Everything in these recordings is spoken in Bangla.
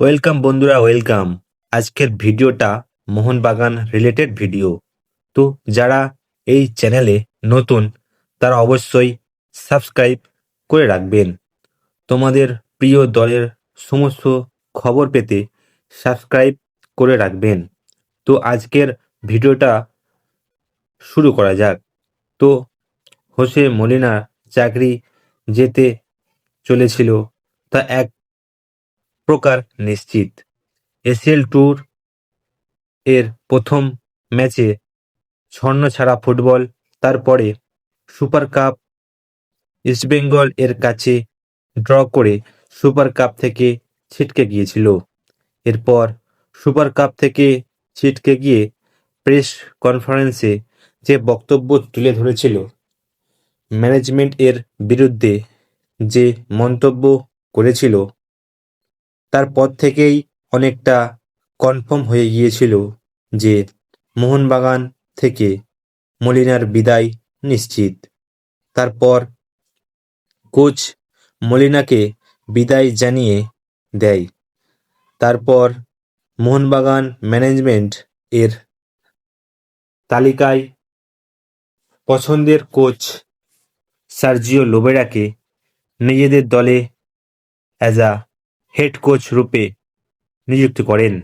ওয়েলকাম বন্ধুরা, ওয়েলকাম। আজকের ভিডিওটা মোহনবাগান রিলেটেড ভিডিও তো যারা এই চ্যানেলে নতুন, তারা অবশ্যই সাবস্ক্রাইব করে রাখবেন। তোমাদের প্রিয় দলের সমস্ত খবর পেতে সাবস্ক্রাইব করে রাখবেন। তো আজকের ভিডিওটা শুরু করা যাক। তো হোসে মলিনা চাকরি যেতে চলেছিল, তা এক প্রকার নিশ্চিত। এসিএল ট্যুর এর প্রথম ম্যাচে স্বর্ণ ছাড়া ফুটবল, তারপরে সুপার কাপ ইস্টবেঙ্গল এর কাছে ড্র করে সুপার কাপ থেকে ছিটকে গিয়েছিল। এরপর সুপার কাপ থেকে ছিটকে গিয়ে প্রেস কনফারেন্সে যে বক্তব্য তুলে ধরেছিল, ম্যানেজমেন্ট এর বিরুদ্ধে যে মন্তব্য করেছিল তারপর থেকেই অনেকটা কনফার্ম হয়ে গিয়েছিল যে মোহনবাগান থেকে মলিনার বিদায় নিশ্চিত। তারপর কোচ মলিনাকে বিদায় জানিয়ে দেয়। তারপর মোহনবাগান ম্যানেজমেন্ট এর তালিকায় পছন্দের কোচ সার্জিও লোবেরাকে নিজেদের দলে অ্যাজ আ হেড কোচ রূপে নিযুক্ত করেন।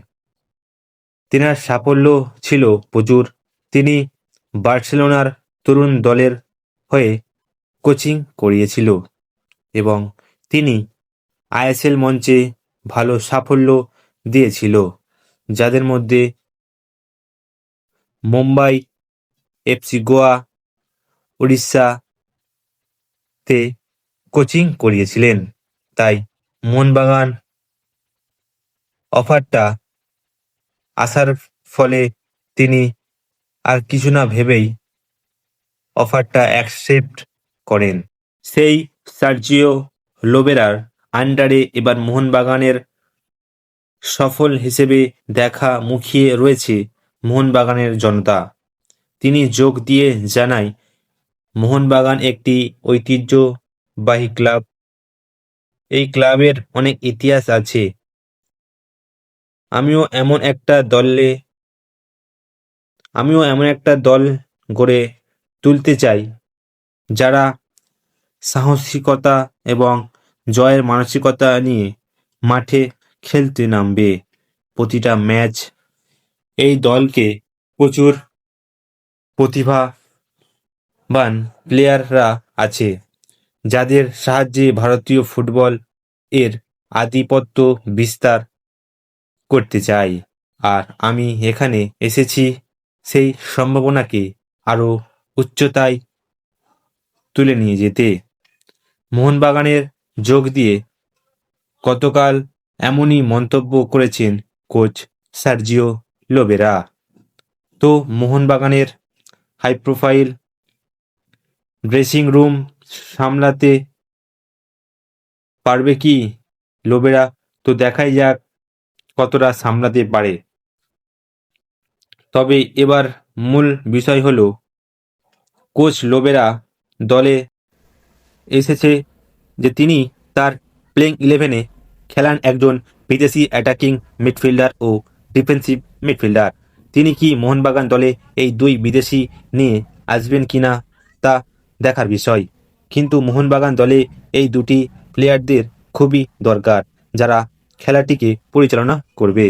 তেনার সাফল্য ছিল প্রচুর। তিনি বার্সেলোনার তরুণ দলের হয়ে কোচিং করিয়েছিল এবং তিনি আইএসএল মঞ্চে ভালো সাফল্য দিয়েছিল, যাদের মধ্যে মুম্বাই এফসি, গোয়া উড়িষ্যা তে কোচিং করিয়েছিলেন। তাই মোহনবাগান অফারটা আসার ফলে তিনি আর কিছু না ভেবেই অফারটা অ্যাকসেপ্ট করেন। সেই সার্জিও লোবেরার আন্ডারে এবার মোহনবাগানের সফল হিসেবে দেখা মুখিয়ে রয়েছে মোহনবাগানের জনতা। তিনি যোগ দিয়ে জানায়, মোহনবাগান একটি ঐতিহ্যবাহী ক্লাব। এই ক্লাবের অনেক ইতিহাস আছে। আমিও এমন একটা দলে, আমিও এমন একটা দল গড়ে তুলতে চাই, যারা সাহসিকতা এবং জয়ের মানসিকতা নিয়ে মাঠে খেলতে নামবে। প্রতিটা ম্যাচ এই দলকে প্রচুর প্রতিভাবান প্লেয়াররা আছে। যাদের সাহায্যে ভারতীয় ফুটবল এর আধিপত্য বিস্তার করতে চাই। আর আমি এখানে এসেছি সেই সম্ভাবনাকে আরও উচ্চতায় তুলে নিয়ে যেতে। মোহনবাগানের যোগ দিয়ে গতকাল এমনই মন্তব্য করেছেন কোচ সার্জিও লোবেরা। তো মোহনবাগানের হাই প্রোফাইল ড্রেসিং রুম সামলাতে পারবে কি? লোবেরা তো দেখাই যাক কতটা সামলাতে পারে। তবে এবার মূল বিষয় হলো, কোচ লোবেরা দলে এসেছে যে তিনি তার প্লেইং ইলেভেনে খেলান একজন বিদেশি অ্যাটাকিং মিডফিল্ডার ও ডিফেন্সিভ মিডফিল্ডার তিনি কি মোহনবাগান দলে এই দুই বিদেশি নিয়ে আসবেন কিনা তা দেখার বিষয়। কিন্তু মোহনবাগান দলে এই দুটি প্লেয়ারদের খুবই দরকার যারা খেলাটিকে পরিচালনা করবে।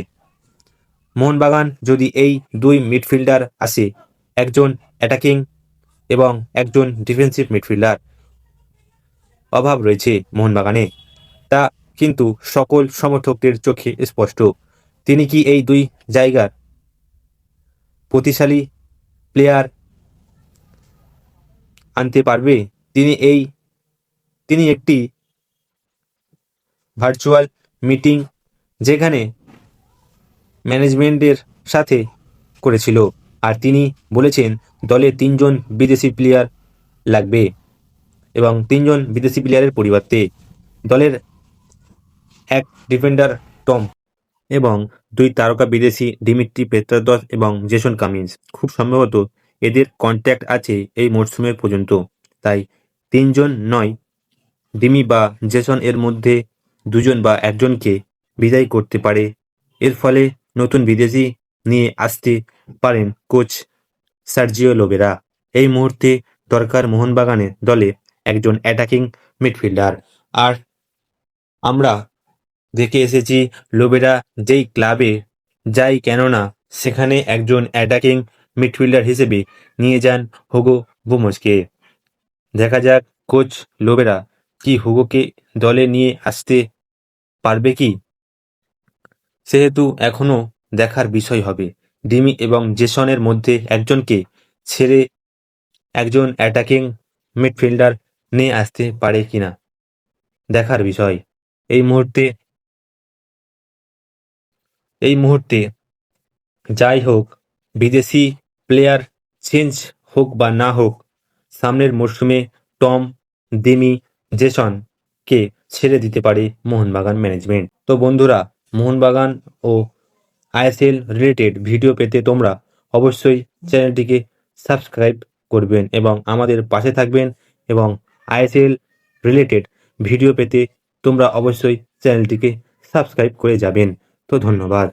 মোহনবাগান যদি এই দুই মিডফিল্ডার আসে, একজন অ্যাটাকিং এবং একজন ডিফেন্সিভ মিডফিল্ডার অভাব রয়েছে মোহনবাগানে। তা কিন্তু সকল সমর্থকদের চোখে স্পষ্ট। তিনি কি এই দুই জায়গার প্রতিশালী প্লেয়ার আনতে পারবে? তিনি এই, তিনি একটি ভার্চুয়াল মিটিং যেখানে ম্যানেজমেন্টের সাথে করেছিল। আর তিনি বলেছেন, দলে তিনজন বিদেশি প্লেয়ার লাগবে এবং তিনজন বিদেশি প্লেয়ারের পরিবর্তে দলের এক ডিফেন্ডার টম এবং দুই তারকা বিদেশি ডিমিট্রি পেত্রাদস এবং জেসন কামিন্স। খুব সম্ভবত এদের কন্ট্যাক্ট আছে এই মরশুমের পর্যন্ত। তাই তিনজন নয়। ডিমি বা জেসন এর মধ্যে দুজন বা একজনকে বিদায় করতে পারে। এর ফলে নতুন বিদেশি নিয়ে আসতে পারেন কোচ সার্জিও লোবেরা। এই মুহূর্তে দরকার মোহনবাগানের দলে একজন অ্যাটাকিং মিডফিল্ডার আর আমরা দেখে এসেছি লোবেরা যেই ক্লাবে যায় কেননা সেখানে একজন অ্যাটাকিং মিডফিল্ডার হিসেবে নিয়ে যান হুগো বুমোসকে। দেখা যাক কোচ লোবেরা কি হুগোকে দলে নিয়ে আসতে পারবে কি? সেহেতু এখনও দেখার বিষয় হবে। ডিমি এবং জেসনের মধ্যে একজনকে ছেড়ে একজন অ্যাটাকিং মিডফিল্ডার নিয়ে আসতে পারে কিনা দেখার বিষয়। এই মুহূর্তে এই মুহূর্তে যাই হোক, বিদেশি প্লেয়ার চেঞ্জ হোক বা না হোক সামনের মরশুমে টম দিমি জেসনকে ছেড়ে দিতে পারে মোহনবাগান ম্যানেজমেন্ট। তো বন্ধুরা, মোহনবাগান ও আইএসএল রিলেটেড ভিডিও পেতে তোমরা অবশ্যই চ্যানেলটিকে সাবস্ক্রাইব করবেন এবং আমাদের পাশে থাকবেন এবং আইএসএল রিলেটেড ভিডিও পেতে তোমরা অবশ্যই চ্যানেলটিকে সাবস্ক্রাইব করে যাবেন। তো ধন্যবাদ।